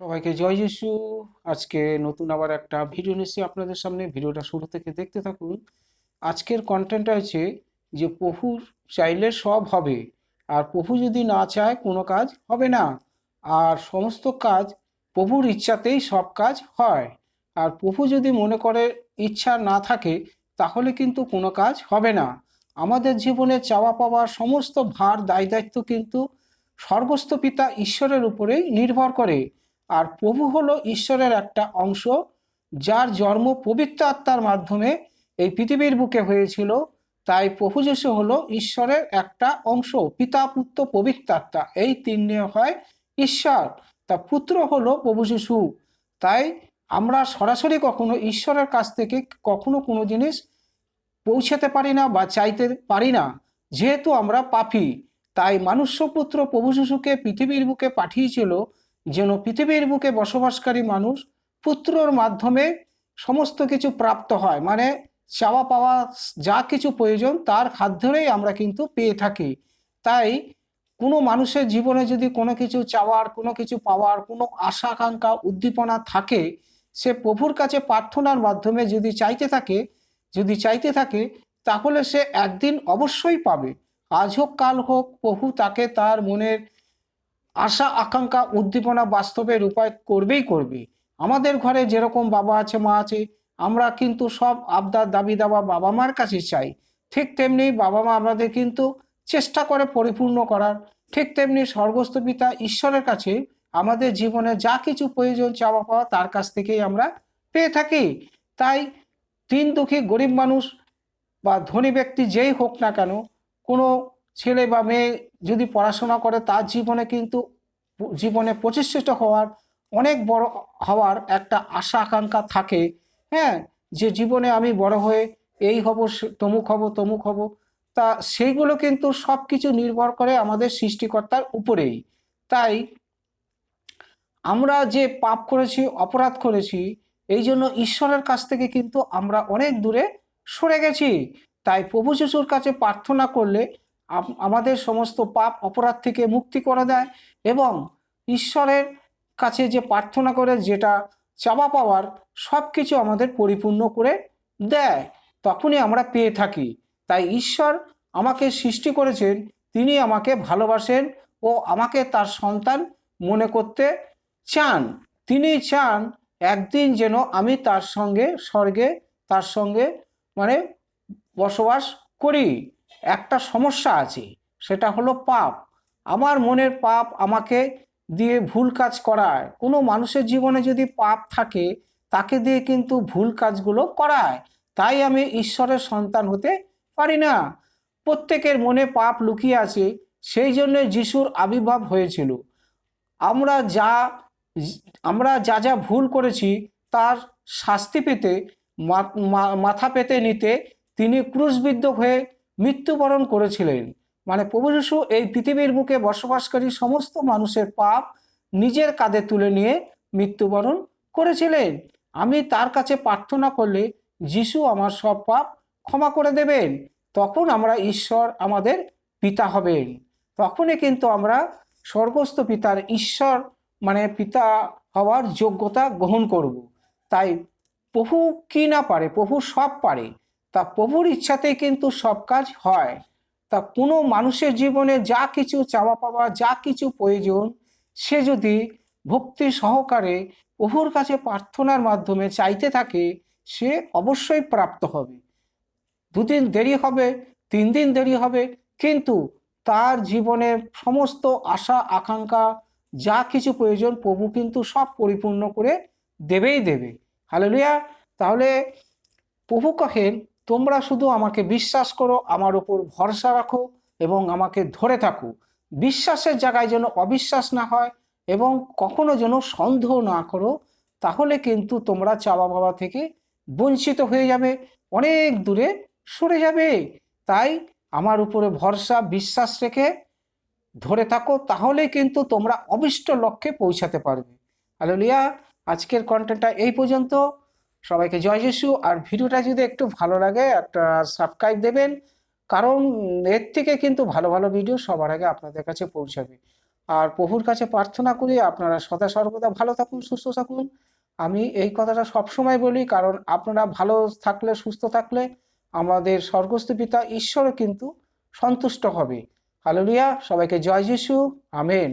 সবাইকে জয় যিশু। আজকে নতুন আবার একটা ভিডিও নিচ্ছি আপনাদের সামনে। ভিডিওটা শুরু থেকে দেখতে থাকুন। আজকের কন্টেন্টটা হচ্ছে যে প্রভুর চাইলে সব হবে, আর প্রভু যদি না চায় কোনো কাজ হবে না। আর সমস্ত কাজ প্রভুর ইচ্ছাতেই সব কাজ হয়। আর প্রভু যদি মনে করে ইচ্ছা না থাকে, তাহলে কিন্তু কোনো কাজ হবে না। আমাদের জীবনে চাওয়া পাওয়া সমস্ত ভার দায় দায়িত্ব কিন্তু স্বর্গস্থ পিতা ঈশ্বরের উপরেই নির্ভর করে। আর প্রভু হলো ঈশ্বরের একটা অংশ, যার জন্ম পবিত্র আত্মার মাধ্যমে এই পৃথিবীর বুকে হয়েছিল। তাই প্রভু যিশু হলো ঈশ্বরের একটা অংশ, পিতা, পুত্র, পবিত্র আত্মা। এই তিন নিয়ে হয় ঈশ্বর। তা পুত্র হলো প্রভু যিশু। তাই আমরা সরাসরি কখনো ঈশ্বরের কাছ থেকে কখনো কোনো জিনিস পৌঁছাতে পারি না বা চাইতে পারি না। যেহেতু আমরা পাপি, তাই মানুষ্যপুত্র প্রভু শিশুকে পৃথিবীর বুকে পাঠিয়েছিল যেন পৃথিবীর বুকে বসবাসকারী মানুষ পুত্রর মাধ্যমে সমস্ত কিছু প্রাপ্ত হয়। মানে চাওয়া পাওয়া যা কিছু প্রয়োজন তার হাত ধরেই আমরা কিন্তু পেয়ে থাকি। তাই কোনো মানুষের জীবনে যদি কোনো কিছু চাওয়ার, কোনো কিছু পাওয়ার, কোনো আশা আকাঙ্ক্ষা উদ্দীপনা থাকে, সে প্রভুর কাছে প্রার্থনার মাধ্যমে যদি চাইতে থাকে, যদি চাইতে থাকে, তাহলে সে একদিন অবশ্যই পাবে। আজ হোক, কাল হোক, প্রভু তাকে তার মনের আশা, আকাঙ্ক্ষা, উদ্দীপনা বাস্তবে রূপায়িত করবেই করবে। আমাদের ঘরে যেরকম বাবা আছে, মা আছে, আমরা কিন্তু সব আবদার দাবি দাবা বাবা মার কাছে চাই। ঠিক তেমনি বাবা মা আমাদের কিন্তু চেষ্টা করে পরিপূর্ণ করার। ঠিক তেমনি স্বর্গস্থ পিতা ঈশ্বরের কাছে আমাদের জীবনে যা কিছু প্রয়োজন, চাওয়া, পাওয়া তার কাছ থেকেই আমরা পেয়ে থাকি। তাই তিন দুঃখী গরিব মানুষ বা ধনী ব্যক্তি যেই হোক না কেন, কোনো ছেলে বা মেয়ে যদি পড়াশোনা করে, তার জীবনে কিন্তু জীবনে প্রতিষ্ঠিত হওয়ার অনেক বড় হওয়ার একটা আশা আকাঙ্ক্ষা থাকে। হ্যাঁ যে জীবনে আমি বড় হয়ে এই হব তমুক হব তমুক হব, তা সেইগুলো কিন্তু সব কিছু নির্ভর করে আমাদের সৃষ্টিকর্তার উপরেই। তাই আমরা যে পাপ করেছি, অপরাধ করেছি, এই জন্য ঈশ্বরের কাছ থেকে কিন্তু আমরা অনেক দূরে সরে গেছি। তাই প্রভু যিশুর কাছে প্রার্থনা করলে আমাদের সমস্ত পাপ অপরাধ থেকে মুক্তি করে দেয় এবং ঈশ্বরের কাছে যে প্রার্থনা করে যেটা চাওয়া পাওয়ার সব কিছু আমাদের পরিপূর্ণ করে দেয়, তখনই আমরা পেয়ে থাকি। তাই ঈশ্বর আমাকে সৃষ্টি করেছেন, তিনি আমাকে ভালোবাসেন ও আমাকে তার সন্তান মনে করতে চান। তিনি চান একদিন যেন আমি তার সঙ্গে স্বর্গে, তার সঙ্গে মানে বসবাস করি। একটা সমস্যা আছে, সেটা হলো পাপ। আমার মনের পাপ আমাকে দিয়ে ভুল কাজ করায়। কোনো মানুষের জীবনে যদি পাপ থাকে, তাকে দিয়ে কিন্তু ভুল কাজগুলো করায়। তাই আমি ঈশ্বরের সন্তান হতে পারি না। প্রত্যেকের মনে পাপ লুকিয়ে আছে, সেই জন্য যিশুর আবির্ভাব হয়েছিল। আমরা যা আমরা যা যা ভুল করেছি, তার শাস্তি পেতে মাথা পেতে নিতে তিনি ক্রুশবিদ্ধ হয়ে মৃত্যুবরণ করেছিলেন। মানে প্রভু যিশু এই পৃথিবীর বুকে বসবাসকারী সমস্ত মানুষের পাপ নিজের কাঁধে তুলে নিয়ে মৃত্যুবরণ করেছিলেন। আমি তার কাছে প্রার্থনা করলে যিশু আমার সব পাপ ক্ষমা করে দেবেন। তখন আমরা ঈশ্বর আমাদের পিতা হবেন। তখনই কিন্তু আমরা স্বর্গস্থ পিতার ঈশ্বর মানে পিতা হওয়ার যোগ্যতা গ্রহণ করব। তাই প্রভু কি না পারে, প্রভু সব পারে। তা প্রভুর ইচ্ছাতেই কিন্তু সব কাজ হয়। তা কোনো মানুষের জীবনে যা কিছু চাওয়া পাওয়া, যা কিছু প্রয়োজন, সে যদি ভক্তি সহকারে প্রভুর কাছে প্রার্থনার মাধ্যমে চাইতে থাকে, সে অবশ্যই প্রাপ্ত হবে। দুদিন দেরি হবে, তিন দিন দেরি হবে, কিন্তু তার জীবনের সমস্ত আশা, আকাঙ্ক্ষা, যা কিছু প্রয়োজন প্রভু কিন্তু সব পরিপূর্ণ করে দেবেই দেবে। হালেলুয়া! তাহলে প্রভু কহেন তোমরা শুধু আমাকে বিশ্বাস করো, আমার ওপর ভরসা রাখো এবং আমাকে ধরে থাকো। বিশ্বাসের জায়গায় যেন অবিশ্বাস না হয় এবং কখনো যেন সন্দেহ না করো, তাহলে কিন্তু তোমরা চাওয়া বাবা থেকে বঞ্চিত হয়ে যাবে, অনেক দূরে সরে যাবে। তাই আমার উপরে ভরসা, বিশ্বাস রেখে ধরে থাকো তাহলেই কিন্তু তোমরা অবিষ্ট লক্ষ্যে পৌঁছাতে পারবে। আলোলিয়া আজকের কন্টেন্টটা এই পর্যন্ত। সবাইকে জয় যিশু। আর ভিডিওটা যদি একটু ভালো লাগে, একটা সাবস্ক্রাইব দেবেন। কারণ এর থেকে কিন্তু ভালো ভালো ভিডিও সবার আগে আপনাদের কাছে পৌঁছাবে। আর প্রভুর কাছে প্রার্থনা করি, আপনারা সদা সর্বদা ভালো থাকুন, সুস্থ থাকুন। আমি এই কথাটা সবসময় বলি, কারণ আপনারা ভালো থাকলে, সুস্থ থাকলে আমাদের স্বর্গস্থ পিতা ঈশ্বরও কিন্তু সন্তুষ্ট হবে। হালেলুয়া সবাইকে জয় যিশু। আমেন